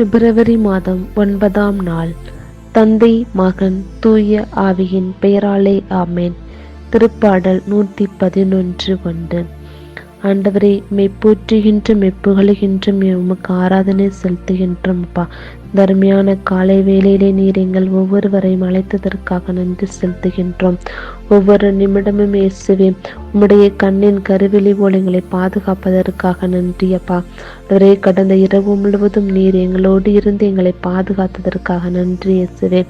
பிப்ரவரி மாதம் ஒன்பதாம் நாள். தந்தை மகன் தூய ஆவியின் பெயராலே ஆமேன். திருப்பாடல் நூற்றி பதினொன்று ஒன்று. ஆண்டவரே மெய் மெப்புகழுகின்றும் உமக்கு ஆராதனை செலுத்துகின்றோம் அப்பா தர்மையான காலை வேளையிலே நீர் எங்கள் ஒவ்வொருவரையும் அழைத்ததற்காக நன்றி செலுத்துகின்றோம். ஒவ்வொரு நிமிடமும் இயேசுவே உம்முடைய கண்ணின் கருவிழி போல் எங்களை பாதுகாப்பதற்காக நன்றி அப்பா. கடந்த இரவு முழுவதும் நீர் எங்களோடு இருந்து எங்களை பாதுகாத்ததற்காக நன்றி இயேசுவே.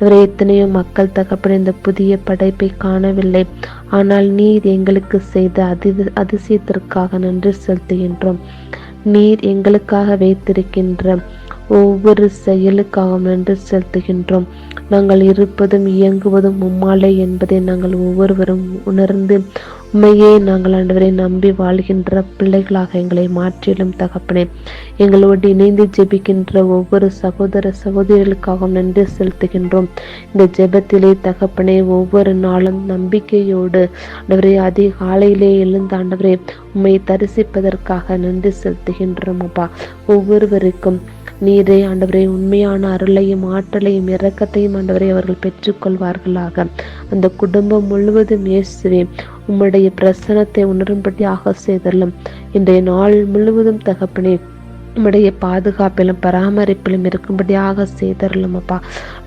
இவரை எத்தனையோ மக்கள் தகப்பன இந்த புதிய படைப்பை காணவில்லை. ஆனால் நீர் எங்களுக்கு செய்த அதி அதிசயத்திற்காக நன்றி செலுத்துகின்றோம். நீர் எங்களுக்காக வைத்திருக்கின்ற ஒவ்வொரு செயலுக்காகவும் நன்றி செலுத்துகின்றோம். நாங்கள் இருப்பதும் இயங்குவதும் உம்மாலே என்பதை நாங்கள் ஒவ்வொருவரும் உணர்ந்து உண்மையே நாங்கள் ஆண்டவரை நம்பி வாழ்கின்ற பிள்ளைகளாக எங்களை மாற்றிலும் தகப்பனே. எங்களோடு இணைந்து ஜெபிக்கின்ற ஒவ்வொரு சகோதர சகோதரிகளுக்காகவும் நன்றி செலுத்துகின்றோம். இந்த ஜெபத்திலே தகப்பனே ஒவ்வொரு நாளும் நம்பிக்கையோடு ஆண்டவரே அதிகாலையிலே எழுந்த ஆண்டவரே உண்மை தரிசிப்பதற்காக நன்றி செலுத்துகின்றோம் அப்பா. ஒவ்வொருவருக்கும் நீரே ஆண்டவரே உண்மையான அருளையும் ஆற்றலையும் இரக்கத்தையும் ஆண்டவரை அவர்கள் பெற்றுக்கொள்வார்களாக. அந்த குடும்பம் முழுவதும் இயேசுவே உம்முடைய பிரசனத்தை உணரும்படியாக செய்தலும் இன்றைய நாள் முழுவதும் தகப்பனே உம்முடைய பாதுகாப்பிலும் பராமரிப்பிலும் இருக்கும்படியாக செய்தரலும் அப்பா.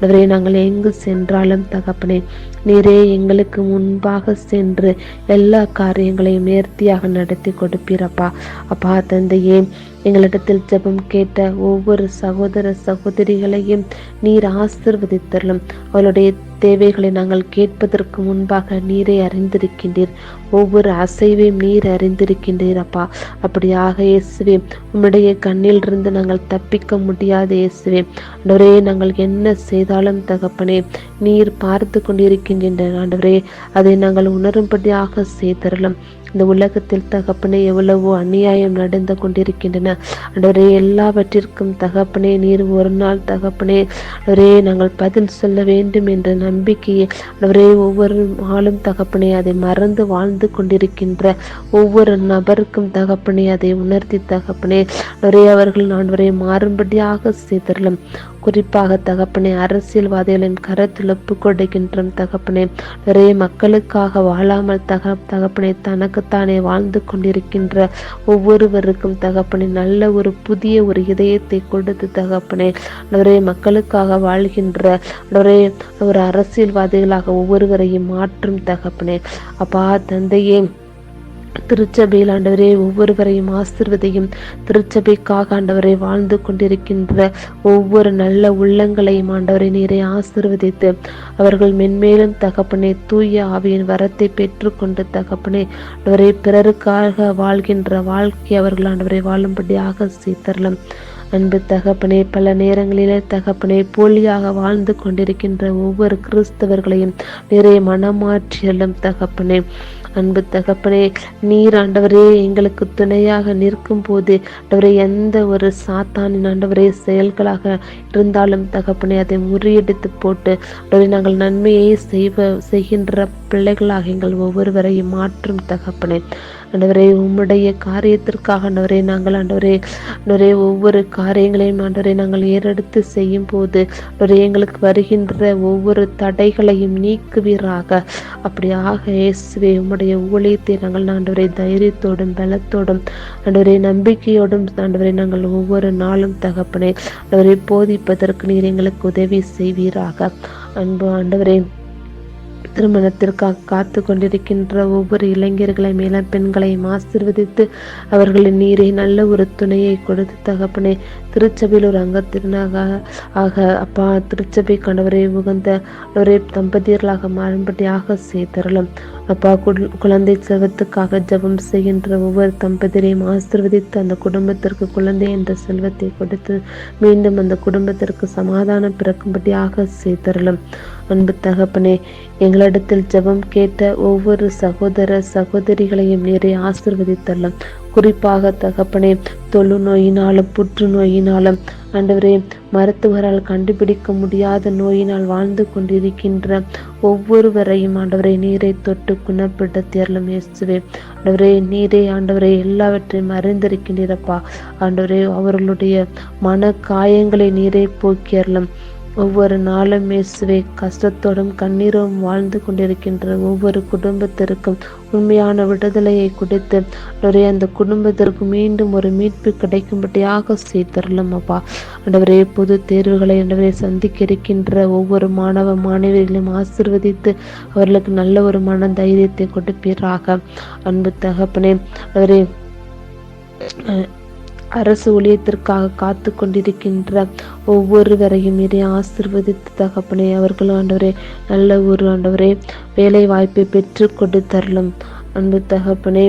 அவரை நாங்கள் எங்கு சென்றாலும் தகப்பனே நீரே எங்களுக்கு முன்பாக சென்று எல்லா காரியங்களையும் நேர்த்தியாக நடத்தி கொடுப்பீரப்பா அப்பா தந்தையே எங்களிடத்தில் ஜெபம் கேட்ட ஒவ்வொரு சகோதர சகோதரிகளையும் நீர் ஆசிர்வதித்தரலும். அவளுடைய தேவைகளை நாங்கள் கேட்பதற்கு முன்பாக நீரை அறிந்திருக்கின்றீர். ஒவ்வொரு அசைவையும் நீர் அறிந்திருக்கின்றீர் அப்பா. அப்படியாக இயேசுவே உம்முடைய கண்ணிலிருந்து நாங்கள் தப்பிக்க முடியாது இயேசுவே ஆண்டவரே நாங்கள் என்ன செய்தாலும் தகப்பனே நீர் பார்த்து கொண்டிருக்கின்ற ஆண்டவரே. அதை நாங்கள் உணரும்படியாக செய்தரலும். இந்த உலகத்தில் தகப்பனே எவ்வளவோ அநியாயம் நடந்து கொண்டிருக்கின்றன. அன்றவரே எல்லாவற்றிற்கும் தகப்பனே நீர் ஒரு நாள் தகப்பனே. ஒரே நாங்கள் பதில் சொல்ல வேண்டும் என்ற நம்பிக்கையை அன்றவரே ஒவ்வொரு ஆளும் தகப்பனே அதை மறந்து வாழ்ந்து கொண்டிருக்கின்ற ஒவ்வொரு நபருக்கும் தகப்பனே அதை உணர்த்தி தகப்பனே. அன்றவரே அவர்கள் நான் வரை மாறும்படியாக செய்தரலும். குறிப்பாக தகப்பனே அரசியல்வாதிகளின் கருத்துழப்பு கொடுக்கின்ற கொடுக்கின்றோம் தகப்பனே. நிறைய மக்களுக்காக வாழாமல் தக தகப்பனே தனக்குத்தானே வாழ்ந்து கொண்டிருக்கின்ற ஒவ்வொருவருக்கும் தகப்பனே நல்ல ஒரு புதிய ஒரு இதயத்தை கொடுத்து தகப்பனே. நிறைய மக்களுக்காக வாழ்கின்ற நிறைய ஒரு அரசியல்வாதிகளாக ஒவ்வொருவரையும் மாற்றும் தகப்பனே. அப்பா தந்தையே திருச்சபையில் ஆண்டவரே ஒவ்வொருவரையும் ஆசிர்வதையும் திருச்சபைக்காக ஆண்டவரை வாழ்ந்து கொண்டிருக்கின்ற ஒவ்வொரு நல்ல உள்ளங்களையும் ஆண்டவரை நீரை ஆசிர்வதித்து அவர்கள் மென்மேலும் தகப்பனே தூய ஆவியின் வரத்தை பெற்றுக்கொண்டு தகப்பனே ஆண்டவரை பிறருக்காக வாழ்கின்ற வாழ்க்கை அவர்கள் ஆண்டவரை வாழும்படியாக சீத்தரலாம் அன்பு தகப்பனே பல நேரங்களிலே தகப்பனே போலியாக வாழ்ந்து கொண்டிருக்கின்ற ஒவ்வொரு கிறிஸ்தவர்களையும் நிறைய மனமாற்றியலும் தகப்பனே. அன்பு தகப்பனே நீர் ஆண்டவரே எங்களுக்கு துணையாக நிற்கும் போது ஆண்டவரே எந்த ஒரு சாத்தானின் ஆண்டவரே செயல்களாக இருந்தாலும் தகப்பனே அதை முறியடித்து போட்டு ஆண்டவரே நாங்கள் நன்மையை செய்வ செய்கின்ற பிள்ளைகளாக எங்கள் ஒவ்வொருவரையும் மாற்றும் தகப்பனே. ஆண்டவரே உம்முடைய காரியத்திற்காக ஆண்டவரே நாங்கள் ஆண்டவரே ஆண்டவரே ஒவ்வொரு காரியங்களையும் ஆண்டவரை நாங்கள் ஏறெடுத்து செய்யும் போது ஆண்டவரே எங்களுக்கு வருகின்ற ஒவ்வொரு தடைகளையும் நீக்குவீராக. அப்படியாக இயேசுவே உம்முடைய ஊழியத்தை நாங்கள் ஆண்டவரை தைரியத்தோடும் பலத்தோடும் ஆண்டவரை நம்பிக்கையோடும் ஆண்டவரை நாங்கள் ஒவ்வொரு நாளும் தகப்பனே ஆண்டவரை போதிப்பதற்கு நீர் எங்களுக்கு உதவி செய்வீராக. அன்பு ஆண்டவரே திருமணத்திற்காக காத்து கொண்டிருக்கின்ற ஒவ்வொரு இளைஞர்களை மேலும் பெண்களையும் ஆசிர்வதித்து அவர்களின் நீரை நல்ல ஒரு துணையை கொடுத்து தகப்பனே திருச்சபையில் ஒரு அங்கத்தினாக ஆக அப்பா திருச்சபை கணவரை உகந்த ஒரே தம்பதியர்களாக மாறும்படியாக செய்தரலும் அப்பா குழந்தை செல்வத்துக்காக ஜபம் செய்கின்ற ஒவ்வொரு தம்பதியரையும் ஆசிர்வதித்து அந்த குடும்பத்திற்கு குழந்தை என்ற செல்வத்தை கொடுத்து மீண்டும் அந்த குடும்பத்திற்கு சமாதானம் பிறக்கும்படியாக செய்தரலும் அன்பு தகப்பனே எங்களிடத்தில் ஜெபம் கேட்ட ஒவ்வொரு சகோதர சகோதரிகளையும் நிறைய ஆசிர்வதித்தள்ளும். குறிப்பாக தகப்பனே தொழு நோயினாலும் புற்றுநோயினாலும் ஆண்டவரே மருத்துவரால் கண்டுபிடிக்க முடியாத நோயினால் வாழ்ந்து கொண்டிருக்கின்ற ஒவ்வொருவரையும் ஆண்டவரை நீரை தொட்டு குணப்படுத்தியறலும் இயேசுவே. ஆண்டவரே நீரே ஆண்டவரை எல்லாவற்றையும் அறிந்திருக்கின்றப்பா ஆண்டவரே அவர்களுடைய மன காயங்களை நீரை போக்கியறலும் ஒவ்வொரு நாளும் இயேசுவை கஷ்டத்தோடும் கண்ணீரும் வாழ்ந்து கொண்டிருக்கின்ற ஒவ்வொரு குடும்பத்திற்கும் உண்மையான விடுதலையை கொடுத்து ஆண்டவரே அந்த குடும்பத்திற்கு மீண்டும் ஒரு மீட்பு கிடைக்கும்படியாக செய்தரலும் அப்பா. அன்றவரே பொது தேர்வுகளை ஆண்டவரை சந்திக்க இருக்கின்ற ஒவ்வொரு மாணவ மாணவிகளையும் ஆசிர்வதித்து அவர்களுக்கு நல்ல ஒரு மன தைரியத்தை கொடுப்பீராக. அன்பு தகப்பனே அவரே அரசு ஊழியத்திற்காக காத்து கொண்டிருக்கின்ற ஒவ்வொருவரையும் இதை ஆசிர்வதித்து தகப்பனே அவர்கள் ஆண்டவரே நல்ல ஒரு ஆண்டவரே வேலை வாய்ப்பை பெற்று கொடுத்தரலும் அன்பு தகப்பனே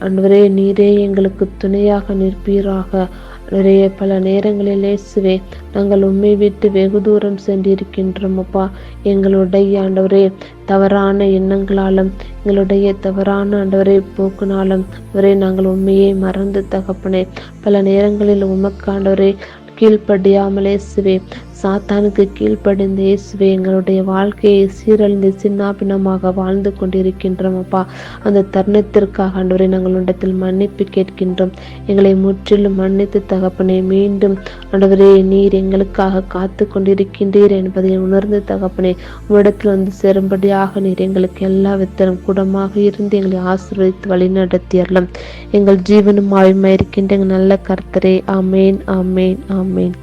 அன்பரே நீரே எங்களுக்கு துணையாக நிற்பீராக. நிறைய பல நேரங்களில் இயேசுவே நாங்கள் உண்மை விட்டு வெகு தூரம் சென்றிருக்கின்றோம் அப்பா. எங்களுடைய ஆண்டவரே தவறான எண்ணங்களாலும் எங்களுடைய தவறான ஆண்டவரை போக்குனாலும் அவரே நாங்கள் உண்மையை மறந்து தகப்பனே. பல நேரங்களில் உமக்காண்டவரே கீழ்ப்படியாமலே இயேசுவே சாத்தானுக்கு கீழ்ப்படிந்த இயேசுவே எங்களுடைய வாழ்க்கையை சீரழிந்து சின்னாபின்னமாக வாழ்ந்து கொண்டிருக்கின்றோம் அப்பா. அந்த தருணத்திற்காக ஆண்டவரை நாங்கள் இடத்தில் மன்னிப்பு கேட்கின்றோம். எங்களை முற்றிலும் மன்னித்து தகப்பனே மீண்டும் ஆண்டவரே நீர் எங்களுக்காக காத்து கொண்டிருக்கின்றீர் என்பதை உணர்ந்து தகப்பனை உம்மிடத்தில் வந்து சேரும்படியாக நீர் எங்களுக்கு எல்லா வித்தரும் கூடமாக இருந்து எங்களை ஆசீர்வதித்து வழிநடத்தியறலாம் எங்கள் ஜீவனும் ஆயுமா இருக்கின்ற நல்ல கர்த்தரே. ஆமேன் ஆமேன் ஆமேன்.